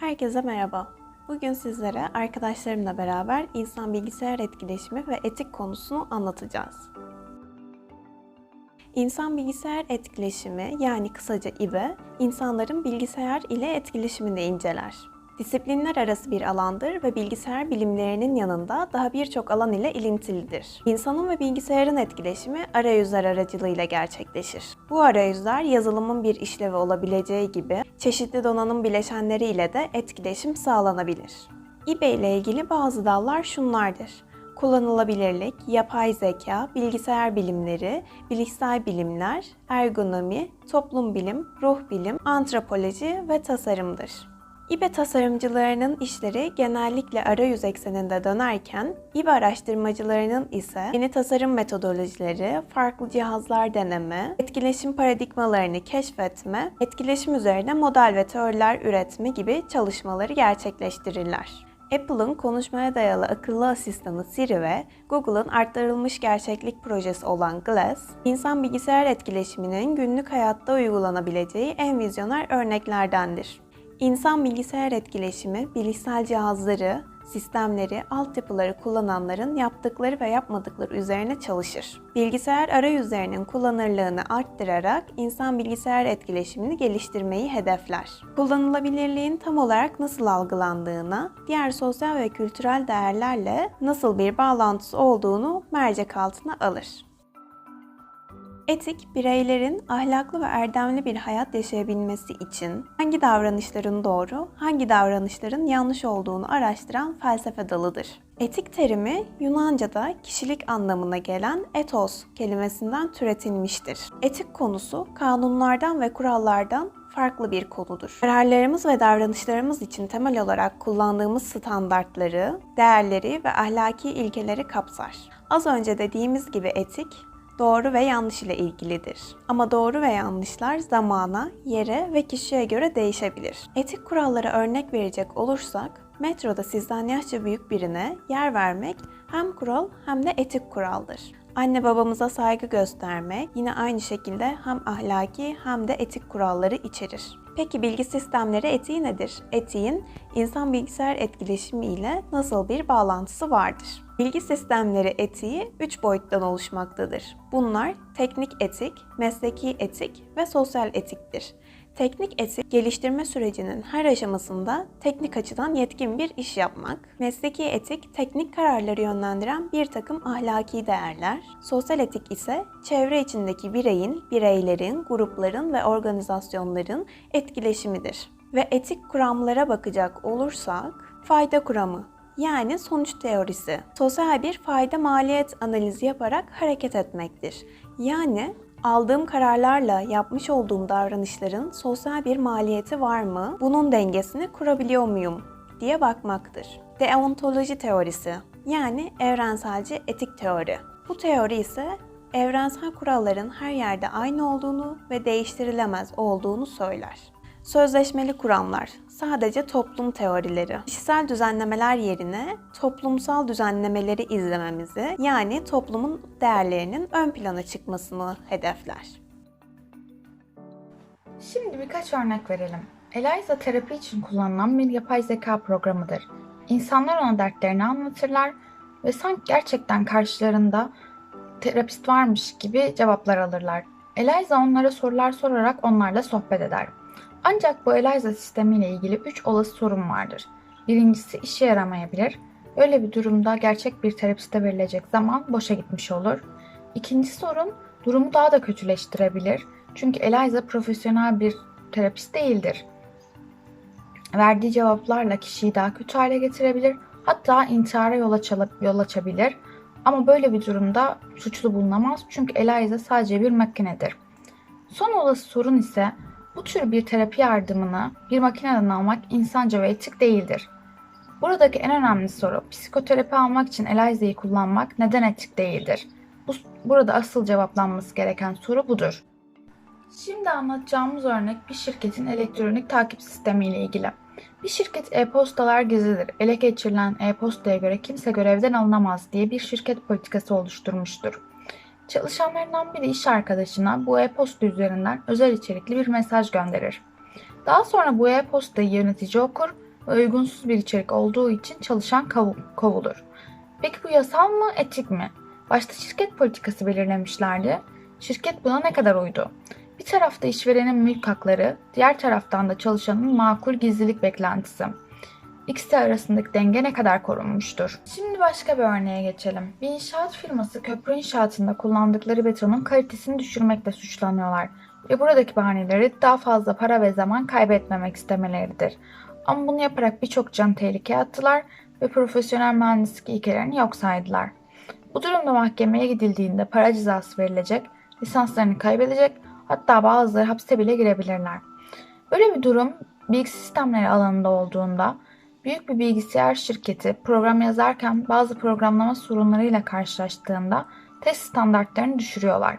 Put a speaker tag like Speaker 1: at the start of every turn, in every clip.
Speaker 1: Herkese merhaba. Bugün sizlere arkadaşlarımla beraber insan bilgisayar etkileşimi ve etik konusunu anlatacağız. İnsan bilgisayar etkileşimi yani kısaca İBE, insanların bilgisayar ile etkileşimini inceler. Disiplinler arası bir alandır ve bilgisayar bilimlerinin yanında daha birçok alan ile ilintilidir. İnsanın ve bilgisayarın etkileşimi arayüzler aracılığıyla gerçekleşir. Bu arayüzler yazılımın bir işlevi olabileceği gibi çeşitli donanım bileşenleri ile de etkileşim sağlanabilir. İBE ile ilgili bazı dallar şunlardır. Kullanılabilirlik, yapay zeka, bilgisayar bilimleri, bilişsel bilimler, ergonomi, toplum bilim, ruh bilim, antropoloji ve tasarımdır. İBE tasarımcılarının işleri genellikle arayüz ekseninde dönerken, İBE araştırmacılarının ise yeni tasarım metodolojileri, farklı cihazlar deneme, etkileşim paradigmalarını keşfetme, etkileşim üzerine model ve teoriler üretme gibi çalışmaları gerçekleştirirler. Apple'ın konuşmaya dayalı akıllı asistanı Siri ve Google'ın arttırılmış gerçeklik projesi olan Glass, insan bilgisayar etkileşiminin günlük hayatta uygulanabileceği en vizyoner örneklerdendir. İnsan bilgisayar etkileşimi, bilişsel cihazları, sistemleri, altyapıları kullananların yaptıkları ve yapmadıkları üzerine çalışır. Bilgisayar arayüzlerinin kullanırlığını arttırarak insan bilgisayar etkileşimini geliştirmeyi hedefler. Kullanılabilirliğin tam olarak nasıl algılandığına, diğer sosyal ve kültürel değerlerle nasıl bir bağlantısı olduğunu mercek altına alır. Etik, bireylerin ahlaklı ve erdemli bir hayat yaşayabilmesi için hangi davranışların doğru, hangi davranışların yanlış olduğunu araştıran felsefe dalıdır. Etik terimi Yunanca'da kişilik anlamına gelen etos kelimesinden türetilmiştir. Etik konusu kanunlardan ve kurallardan farklı bir konudur. Kararlarımız ve davranışlarımız için temel olarak kullandığımız standartları, değerleri ve ahlaki ilkeleri kapsar. Az önce dediğimiz gibi etik, doğru ve yanlış ile ilgilidir. Ama doğru ve yanlışlar zamana, yere ve kişiye göre değişebilir. Etik kurallara örnek verecek olursak, metroda sizden yaşça büyük birine yer vermek hem kural hem de etik kuraldır. Anne babamıza saygı göstermek yine aynı şekilde hem ahlaki hem de etik kuralları içerir. Peki bilgi sistemleri etiği nedir? Etiğin insan bilgisayar etkileşimi ile nasıl bir bağlantısı vardır? Bilgi sistemleri etiği 3 boyuttan oluşmaktadır. Bunlar teknik etik, mesleki etik ve sosyal etiktir. Teknik etik, geliştirme sürecinin her aşamasında teknik açıdan yetkin bir iş yapmak. Mesleki etik, teknik kararları yönlendiren bir takım ahlaki değerler. Sosyal etik ise çevre içindeki bireyin, bireylerin, grupların ve organizasyonların etkileşimidir. Ve etik kuramlara bakacak olursak, fayda kuramı, yani sonuç teorisi, sosyal bir fayda maliyet analizi yaparak hareket etmektir. Yani aldığım kararlarla yapmış olduğum davranışların sosyal bir maliyeti var mı? Bunun dengesini kurabiliyor muyum? diye bakmaktır. Deontoloji teorisi yani evrenselci etik teori. Bu teori ise evrensel kuralların her yerde aynı olduğunu ve değiştirilemez olduğunu söyler. Sözleşmeli kuramlar, sadece toplum teorileri. Kişisel düzenlemeler yerine toplumsal düzenlemeleri izlememizi, yani toplumun değerlerinin ön plana çıkmasını hedefler.
Speaker 2: Şimdi birkaç örnek verelim. Eliza terapi için kullanılan bir yapay zeka programıdır. İnsanlar ona dertlerini anlatırlar ve sanki gerçekten karşılarında terapist varmış gibi cevaplar alırlar. Eliza onlara sorular sorarak onlarla sohbet eder. Ancak bu ELISA sistemiyle ilgili 3 olası sorun vardır. Birincisi işe yaramayabilir. Öyle bir durumda gerçek bir terapiste verilecek zaman boşa gitmiş olur. İkinci sorun durumu daha da kötüleştirebilir. Çünkü Eliza profesyonel bir terapist değildir. Verdiği cevaplarla kişiyi daha kötü hale getirebilir. Hatta intihara yol, açılıp, yol açabilir. Ama böyle bir durumda suçlu bulunamaz çünkü Eliza sadece bir makinedir. Son olası sorun ise bu tür bir terapi yardımını bir makineden almak insanca ve etik değildir. Buradaki en önemli soru psikoterapi almak için Eliza'yı kullanmak neden etik değildir? Bu, burada asıl cevaplanması gereken soru budur. Şimdi anlatacağımız örnek bir şirketin elektronik takip sistemi ile ilgili. Bir şirket e-postalar gizlidir. Ele geçirilen e-postaya göre kimse görevden alınamaz diye bir şirket politikası oluşturmuştur. Çalışanlarından biri iş arkadaşına bu e-posta üzerinden özel içerikli bir mesaj gönderir. Daha sonra bu e-postayı yönetici okur ve uygunsuz bir içerik olduğu için çalışan kovulur. Peki bu yasal mı, etik mi? Başta şirket politikası belirlemişlerdi. Şirket buna ne kadar uydu? Bir tarafta işverenin mülk hakları, diğer taraftan da çalışanın makul gizlilik beklentisi. İkisi arasındaki denge ne kadar korunmuştur? Şimdi başka bir örneğe geçelim. Bir inşaat firması köprü inşaatında kullandıkları betonun kalitesini düşürmekle suçlanıyorlar. Ve buradaki bahaneleri daha fazla para ve zaman kaybetmemek istemeleridir. Ama bunu yaparak birçok can tehlikeye attılar ve profesyonel mühendislik ilkelerini yok saydılar. Bu durumda mahkemeye gidildiğinde para cezası verilecek, lisanslarını kaybedecek, hatta bazıları hapse bile girebilirler. Böyle bir durum bilgi sistemleri alanında olduğunda büyük bir bilgisayar şirketi program yazarken bazı programlama sorunlarıyla karşılaştığında test standartlarını düşürüyorlar.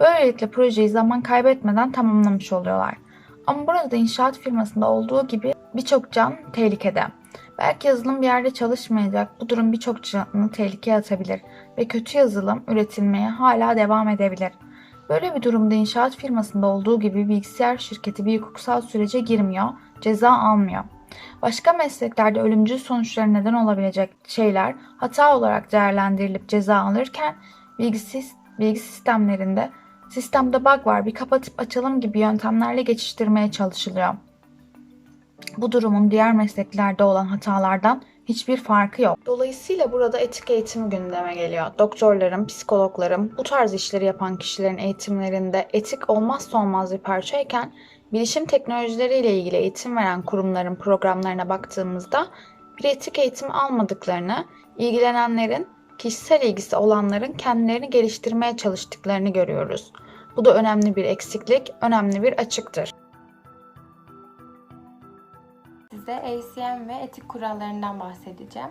Speaker 2: Böylelikle projeyi zaman kaybetmeden tamamlamış oluyorlar. Ama burada inşaat firmasında olduğu gibi birçok can tehlikede. Belki yazılım bir yerde çalışmayacak. Bu durum birçok canını tehlikeye atabilir ve kötü yazılım üretilmeye hala devam edebilir. Böyle bir durumda inşaat firmasında olduğu gibi bilgisayar şirketi bir hukuksal sürece girmiyor, ceza almıyor. Başka mesleklerde ölümcül sonuçlara neden olabilecek şeyler hata olarak değerlendirilip ceza alırken bilgi, sis- bilgi sistemlerinde sistemde bug var bir kapatıp açalım gibi yöntemlerle geçiştirmeye çalışılıyor. Bu durumun diğer mesleklerde olan hatalardan hiçbir farkı yok. Dolayısıyla burada etik eğitim gündeme geliyor. Doktorların, psikologların, bu tarz işleri yapan kişilerin eğitimlerinde etik olmazsa olmaz bir parçayken bilişim teknolojileriyle ilgili eğitim veren kurumların programlarına baktığımızda bir etik eğitim almadıklarını, ilgilenenlerin, kişisel ilgisi olanların kendilerini geliştirmeye çalıştıklarını görüyoruz. Bu da önemli bir eksiklik, önemli bir açıktır.
Speaker 3: Size ACM ve etik kurallarından bahsedeceğim.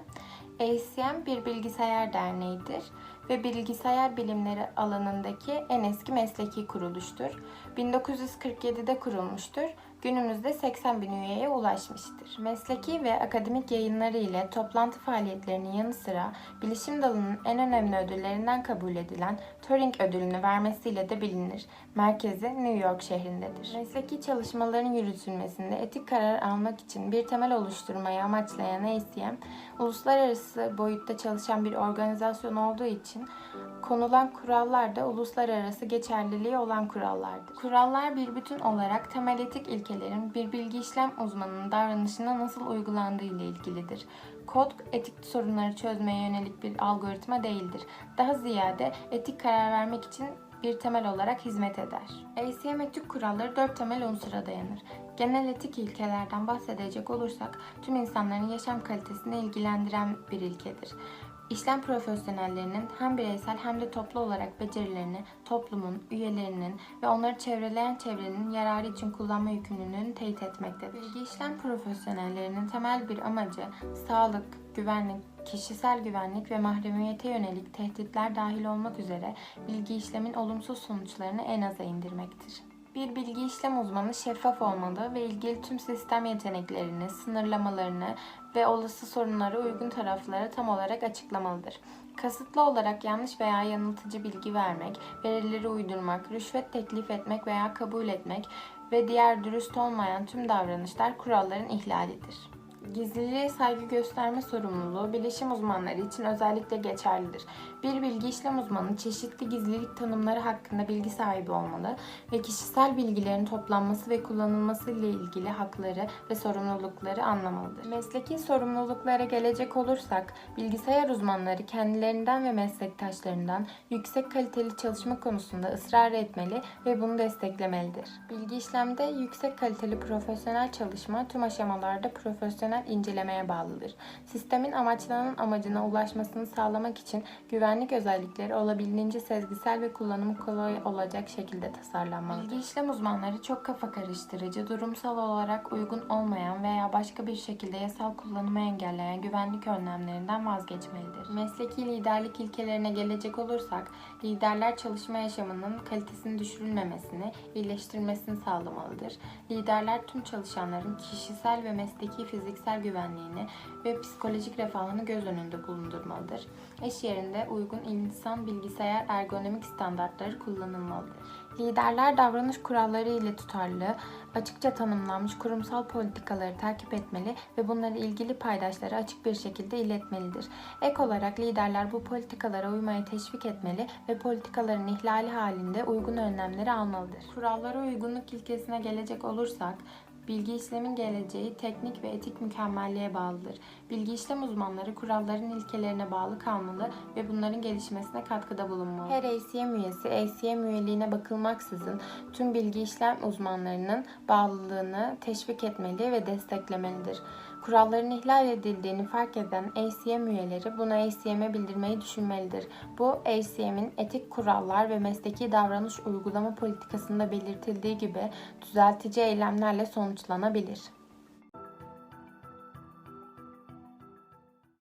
Speaker 3: ACM bir bilgisayar derneğidir ve bilgisayar bilimleri alanındaki en eski mesleki kuruluştur. 1947'de kurulmuştur. Günümüzde 80 bin üyeye ulaşmıştır. Mesleki ve akademik yayınları ile toplantı faaliyetlerinin yanı sıra bilişim dalının en önemli ödüllerinden kabul edilen Turing ödülünü vermesiyle de bilinir. Merkezi New York şehrindedir. Mesleki çalışmaların yürütülmesinde etik karar almak için bir temel oluşturmayı amaçlayan ACM, uluslararası boyutta çalışan bir organizasyon olduğu için konulan kurallar da uluslararası geçerliliği olan kurallardır. Kurallar bir bütün olarak temel etik ilkelerin bir bilgi işlem uzmanının davranışına nasıl uygulandığı ile ilgilidir. Kod etik sorunları çözmeye yönelik bir algoritma değildir. Daha ziyade etik karar vermek için bir temel olarak hizmet eder. ACM etik kuralları dört temel unsura dayanır. Genel etik ilkelerden bahsedecek olursak tüm insanların yaşam kalitesini ilgilendiren bir ilkedir. İşlem profesyonellerinin hem bireysel hem de toplu olarak becerilerini toplumun, üyelerinin ve onları çevreleyen çevrenin yararı için kullanma yükümlülüğünü teyit etmektedir. Bilgi işlem profesyonellerinin temel bir amacı sağlık, güvenlik, kişisel güvenlik ve mahremiyete yönelik tehditler dahil olmak üzere bilgi işlemin olumsuz sonuçlarını en aza indirmektir. Bir bilgi işlem uzmanı şeffaf olmalı ve ilgili tüm sistem yeteneklerini, sınırlamalarını ve olası sorunlara uygun taraflara tam olarak açıklamalıdır. Kasıtlı olarak yanlış veya yanıltıcı bilgi vermek, verileri uydurmak, rüşvet teklif etmek veya kabul etmek ve diğer dürüst olmayan tüm davranışlar kuralların ihlalidir. Gizliliğe saygı gösterme sorumluluğu bilişim uzmanları için özellikle geçerlidir. Bir bilgi işlem uzmanı çeşitli gizlilik tanımları hakkında bilgi sahibi olmalı ve kişisel bilgilerin toplanması ve kullanılması ile ilgili hakları ve sorumlulukları anlamalıdır. Mesleki sorumluluklara gelecek olursak, bilgisayar uzmanları kendilerinden ve meslektaşlarından yüksek kaliteli çalışma konusunda ısrar etmeli ve bunu desteklemelidir. Bilgi işlemde yüksek kaliteli profesyonel çalışma tüm aşamalarda profesyonel incelemeye bağlıdır. Sistemin amaçlanan amacına ulaşmasını sağlamak için güvenlik özellikleri olabildiğince sezgisel ve kullanımı kolay olacak şekilde tasarlanmalıdır. Bilgi işlem uzmanları çok kafa karıştırıcı, durumsal olarak uygun olmayan veya başka bir şekilde yasal kullanımı engelleyen güvenlik önlemlerinden vazgeçmelidir. Mesleki liderlik ilkelerine gelecek olursak, liderler çalışma yaşamının kalitesini düşürülmemesini, iyileştirilmesini sağlamalıdır. Liderler tüm çalışanların kişisel ve mesleki fiziksel fiziksel güvenliğini ve psikolojik refahını göz önünde bulundurmalıdır. İş yerinde uygun insan bilgisayar ergonomik standartları kullanılmalıdır. Liderler davranış kuralları ile tutarlı, açıkça tanımlanmış kurumsal politikaları takip etmeli ve bunları ilgili paydaşlara açık bir şekilde iletmelidir. Ek olarak liderler bu politikalara uymayı teşvik etmeli ve politikaların ihlali halinde uygun önlemleri almalıdır. Kurallara uygunluk ilkesine gelecek olursak, Bilgi işlemin geleceği teknik ve etik mükemmelliğe bağlıdır. Bilgi işlem uzmanları kuralların ilkelerine bağlı kalmalı ve bunların gelişmesine katkıda bulunmalı. Her ACM üyesi ACM üyeliğine bakılmaksızın tüm bilgi işlem uzmanlarının bağlılığını teşvik etmeli ve desteklemelidir. Kuralların ihlal edildiğini fark eden ACM üyeleri bunu ACM'e bildirmeyi düşünmelidir. Bu ACM'in etik kurallar ve mesleki davranış uygulama politikasında belirtildiği gibi düzeltici eylemlerle sonuçlanabilir.